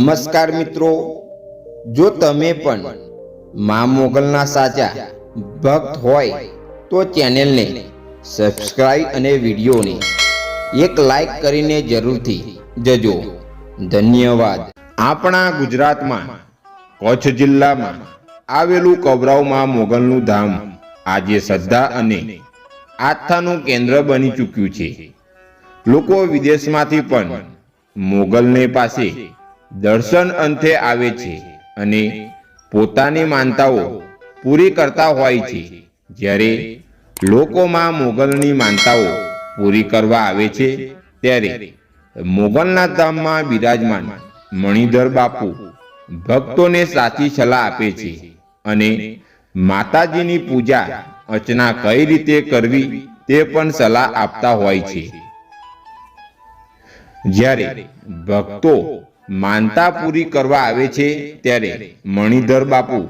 નમસ્કાર મિત્રો. જો તમે પણ મા મોગલના સાચા ભક્ત હોય, તો ચેનલને સબસ્ક્રાઇબ અને વિડીયોને એક લાઈક કરીને જરૂરથી જજો. ધન્યવાદ. આપણા ગુજરાતમાં કચ્છ જિલ્લામાં આવેલું કબરાવમાં મોગલનું ધામ આજે શ્રદ્ધા અને આસ્થાનું કેન્દ્ર બની ચૂક્યું છે. લોકો વિદેશમાંથી પણ મોગલને પાસે દર્શન અંતે આવે છે અને પોતાની માનતાઓ પૂરી કરતા હોય છે. જ્યારે લોકોમાં મોગલની માનતાઓ પૂરી કરવા આવે છે, ત્યારે મોગલના ધામમાં બિરાજમાન મણિધર બાપુ ભક્તોને સાચી સલાહ આપે છે અને માતાજીની પૂજા અર્ચના કઈ રીતે કરવી તે પણ સલાહ આપતા હોય છે. જ્યારે ભક્તો માનતા પૂરી કરવા આવે છે ત્યારે મણિધર બાપુ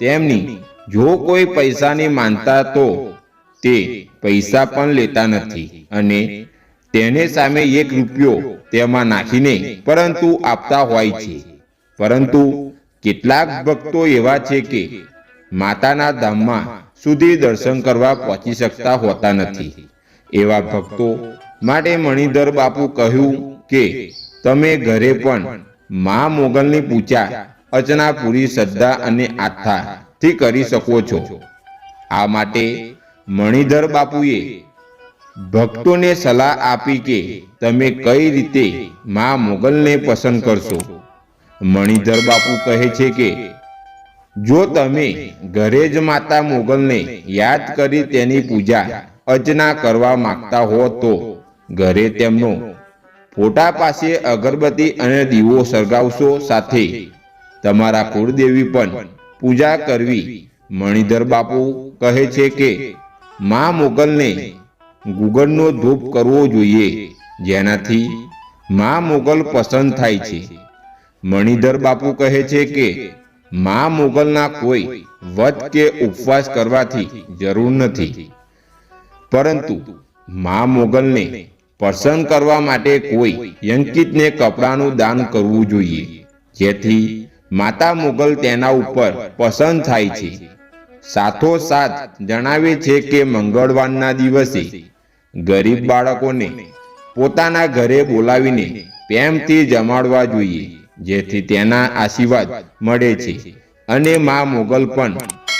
તેમની જો કોઈ પૈસાની માનતા તો તે પૈસા પણ લેતા નથી અને તેને સામે એક રૂપિયો તેમાં નાખીને પરંતુ આપતા હોય છે. પરંતુ કેટલાક ભક્તો એવા છે કે માતાના ધામમાં સુધી દર્શન કરવા પહોંચી શકતા હોતા નથી. એવા ભક્તો માટે મણિધર બાપુ કહ્યું કે તમે ઘરે પણ મા મોગલની પૂજા, અર્ચના, પૂરી શ્રદ્ધા અને આસ્થાથી કરી શકો છો. આ માટે મણિધર બાપુએ ભક્તોને સલાહ આપી કે તમે કઈ રીતે મા મોગલને પસંદ કરશો. મણિધર બાપુ કહે છે કે, જો તમે ઘરે જ માતા મોગલને યાદ કરી તેની પૂજા, અર્ચના કરવા માંગતા હો તો ઘરે તેમનો ફોટા પાસે અગરબત્તી અને દીવો સળગાવશો સાથે. તમારા કુળદેવી પણ પૂજા કરવી. મણિધર બાપુ કહે છે કે, મા મોગલને ગુગળનો ધૂપ કરવો જોઈએ. જેનાથી મા મોગલ પસંદ થાય છે. મણિધર બાપુ કહે છે કે, મા મોગલના કોઈ વધ કે ઉપવાસ કરવાથી જરૂર નથી. પરંતુ મા મોગલને પસંદ કરવા માટે કોઈ યંકિતને કપડાનું દાન કરવું જોઈએ, જેથી માતા મુગલ તેના ઉપર પસંદ થાય છે. સાથોસાથ જણાવે છે કે મંગળવારના દિવસે ગરીબ બાળકોને પોતાના ઘરે બોલાવીને પ્રેમથી જમાડવા જોઈએ, જેથી તેના આશીર્વાદ મળે છે. અને મા મોગલ પણ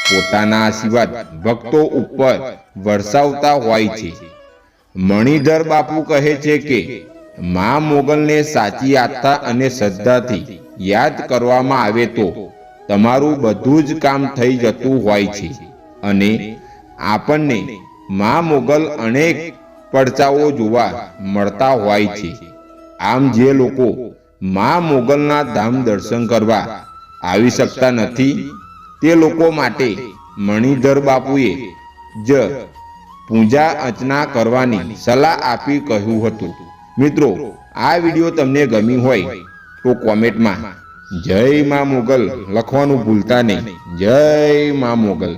પોતાના આશીર્વાદ ભક્તો ઉપર વરસાવતા હોય છે. મણિધર બાપુ કહે છે કે, મા મોગલને સાચી આસ્થા અને શ્રદ્ધાથી યાદ કરવામાં આવે તો તમારું બધું જ કામ થઈ જતું હોય છે અને આપણને મા મોગલ અનેક પડચાઓ જોવા મળતા હોય છે. આમ જે લોકો મા મોગલના ધામ દર્શન કરવા આવી શકતા નથી, તે લોકો માટે મણિધર બાપુએ જ પૂજા અર્ચના કરવાની સલાહ આપી કહ્યું હતું. મિત્રો, આ વીડિયો તમને ગમી હોય તો કોમેન્ટમાં જય મા મોગલ લખવાનું ભૂલતા નહીં. જય મા મોગલ.